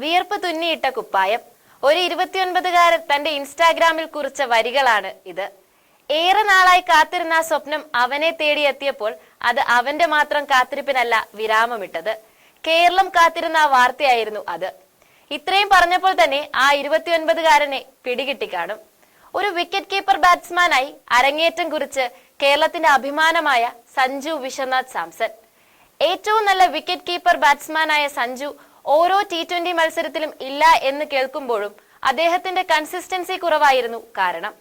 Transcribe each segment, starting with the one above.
വിയർപ്പ് തുന്നിയിട്ട കുപ്പായം. ഒരു ഇരുപത്തിയൊൻപതുകാരൻ തന്റെ ഇൻസ്റ്റാഗ്രാമിൽ കുറിച്ച വരികളാണ് ഇത്. ഏറെ നാളായി കാത്തിരുന്ന ആ സ്വപ്നം അവനെ തേടിയെത്തിയപ്പോൾ അത് അവന്റെ മാത്രം കാത്തിരിപ്പിനല്ല വിരാമമിട്ടത്. കേരളം കാത്തിരുന്ന ആ വാർത്തയായിരുന്നു അത്. ഇത്രയും പറഞ്ഞപ്പോൾ തന്നെ ആ ഇരുപത്തിയൊൻപതുകാരനെ പിടികിട്ടി കാണും. ഒരു വിക്കറ്റ് കീപ്പർ ബാറ്റ്സ്മാനായി അരങ്ങേറ്റം കുറിച്ച് കേരളത്തിന്റെ അഭിമാനമായ സഞ്ജു വിശ്വനാഥ് സാംസൺ. ഏറ്റവും നല്ല വിക്കറ്റ് കീപ്പർ ബാറ്റ്സ്മാനായ സഞ്ജു ഓരോ ടി ട്വന്റി മത്സരത്തിലും ഇല്ല എന്ന് കേൾക്കുമ്പോഴും അദ്ദേഹത്തിന്റെ കൺസിസ്റ്റൻസി കുറവായിരുന്നു കാരണം.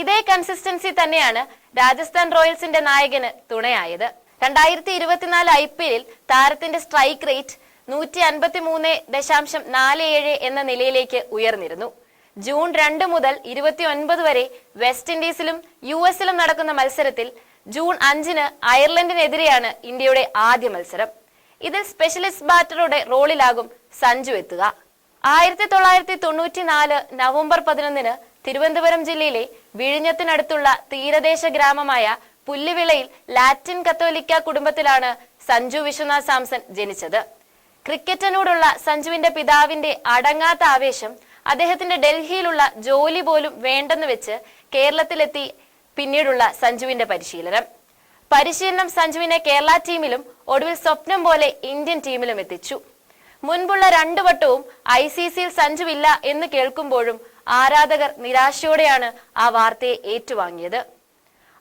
ഇതേ കൺസിസ്റ്റൻസി തന്നെയാണ് രാജസ്ഥാൻ റോയൽസിന്റെ നായകന് തുണയായത്. രണ്ടായിരത്തി ഇരുപത്തിനാല് ഐ പി എല്ലിൽ താരത്തിന്റെ സ്ട്രൈക്ക് റേറ്റ് നൂറ്റി അൻപത്തി മൂന്ന് ദശാംശം നാല് ഏഴ് എന്ന നിലയിലേക്ക് ഉയർന്നിരുന്നു. ജൂൺ രണ്ട് മുതൽ ഇരുപത്തി ഒൻപത് വരെ വെസ്റ്റ് ഇൻഡീസിലും യു എസിലും നടക്കുന്ന മത്സരത്തിൽ ജൂൺ അഞ്ചിന് അയർലൻഡിനെതിരെയാണ് ഇന്ത്യയുടെ ആദ്യ മത്സരം. ഇതിൽ സ്പെഷ്യലിസ്റ്റ് ബാറ്ററുടെ റോളിലാകും സഞ്ജു എത്തുക. ആയിരത്തി തൊള്ളായിരത്തി തൊണ്ണൂറ്റി നാല് നവംബർ പതിനൊന്നിന് തിരുവനന്തപുരം ജില്ലയിലെ വിഴിഞ്ഞത്തിനടുത്തുള്ള തീരദേശ ഗ്രാമമായ പുല്ലുവിളയിൽ ലാറ്റിൻ കത്തോലിക്ക കുടുംബത്തിലാണ് സഞ്ജു വിശ്വനാഥ് സാംസൺ ജനിച്ചത്. ക്രിക്കറ്റിനോടുള്ള സഞ്ജുവിന്റെ പിതാവിന്റെ അടങ്ങാത്ത ആവേശം അദ്ദേഹത്തിന്റെ ഡൽഹിയിലുള്ള ജോലി പോലും വേണ്ടെന്ന് വെച്ച് കേരളത്തിലെത്തി പിന്നീടുള്ള സഞ്ജുവിന്റെ പരിശീലനം. പരിശീലനം സഞ്ജുവിനെ കേരള ടീമിലും ഒടുവിൽ സ്വപ്നം പോലെ ഇന്ത്യൻ ടീമിലും എത്തിച്ചു. മുൻപുള്ള രണ്ടു വട്ടവും ഐ സി സിയിൽ സഞ്ജുവില്ല എന്ന് കേൾക്കുമ്പോഴും ആരാധകർ നിരാശയോടെയാണ് ആ വാർത്തയെ ഏറ്റുവാങ്ങിയത്.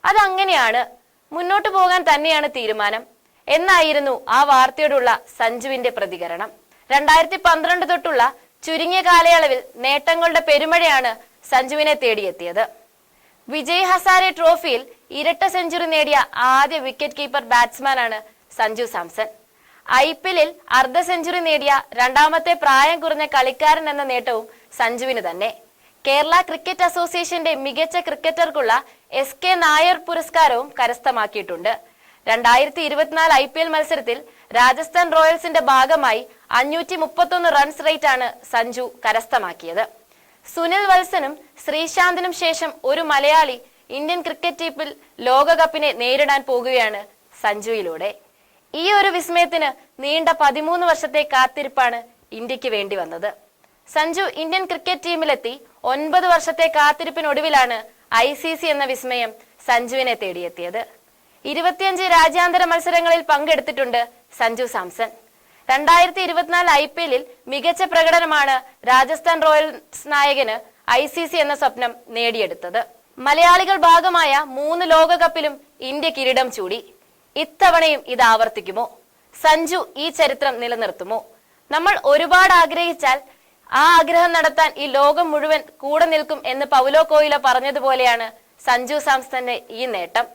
അതങ്ങനെയാണ് മുന്നോട്ടു പോകാൻ തന്നെയാണ് തീരുമാനം. എന്നായിരുന്നു ആ വാർത്തയോടുള്ള സഞ്ജുവിന്റെ പ്രതികരണം. രണ്ടായിരത്തി പന്ത്രണ്ട് തൊട്ടുള്ള ചുരുങ്ങിയ കാലയളവിൽ നേട്ടങ്ങളുടെ പെരുമഴയാണ് സഞ്ജുവിനെ തേടിയെത്തിയത്. വിജയ് ഹസാരെ ട്രോഫിയിൽ ഇരട്ട സെഞ്ചുറി നേടിയ ആദ്യ വിക്കറ്റ് കീപ്പർ ബാറ്റ്സ്മാനാണ് സഞ്ജു സാംസൺ. ഐ പി എല്ലിൽ അർദ്ധ സെഞ്ചുറി നേടിയ രണ്ടാമത്തെ പ്രായം കുറഞ്ഞ കളിക്കാരൻ എന്ന നേട്ടവും സഞ്ജുവിന് തന്നെ. കേരള ക്രിക്കറ്റ് അസോസിയേഷന്റെ മികച്ച ക്രിക്കറ്റർക്കുള്ള എസ് കെ നായർ പുരസ്കാരവും കരസ്ഥമാക്കിയിട്ടുണ്ട്. രണ്ടായിരത്തി ഇരുപത്തിനാല് ഐ പി എൽ മത്സരത്തിൽ രാജസ്ഥാൻ റോയൽസിന്റെ ഭാഗമായി അഞ്ഞൂറ്റി മുപ്പത്തൊന്ന് റൺസ് റേറ്റാണ് സഞ്ജു കരസ്ഥമാക്കിയത്. സുനിൽ വത്സനും ശ്രീശാന്തിനും ശേഷം ഒരു മലയാളി ഇന്ത്യൻ ക്രിക്കറ്റ് ടീമിൽ ലോകകപ്പിനെ നേരിടാൻ പോകുകയാണ് സഞ്ജുയിലൂടെ. ഈ ഒരു വിസ്മയത്തിന് നീണ്ട പതിമൂന്ന് വർഷത്തെ കാത്തിരിപ്പാണ് ഇന്ത്യയ്ക്ക് വേണ്ടി വന്നത്. സഞ്ജു ഇന്ത്യൻ ക്രിക്കറ്റ് ടീമിലെത്തി ഒൻപത് വർഷത്തെ കാത്തിരിപ്പിനൊടുവിലാണ് ഐ സി സി എന്ന വിസ്മയം സഞ്ജുവിനെ തേടിയെത്തിയത്. ഇരുപത്തിയഞ്ച് രാജ്യാന്തര മത്സരങ്ങളിൽ പങ്കെടുത്തിട്ടുണ്ട് സഞ്ജു സാംസൺ. രണ്ടായിരത്തി ഇരുപത്തിനാല് ഐ പി എല്ലിൽ മികച്ച പ്രകടനമാണ് രാജസ്ഥാൻ റോയൽസ് നായകന് ഐ സി സി എന്ന സ്വപ്നം നേടിയെടുത്തത്. മലയാളികൾ ഭാഗമായ മൂന്ന് ലോകകപ്പിലും ഇന്ത്യ കിരീടം ചൂടി. ഇത്തവണയും ഇത് ആവർത്തിക്കുമോ? സഞ്ജു ഈ ചരിത്രം നിലനിർത്തുമോ? നമ്മൾ ഒരുപാട് ആഗ്രഹിച്ചാൽ ആ ആഗ്രഹം നടത്താൻ ഈ ലോകം മുഴുവൻ കൂടെ നിൽക്കും എന്ന് പൗലോ കോയില പറഞ്ഞതുപോലെയാണ് സഞ്ജു സാംസന്റെ ഈ നേട്ടം.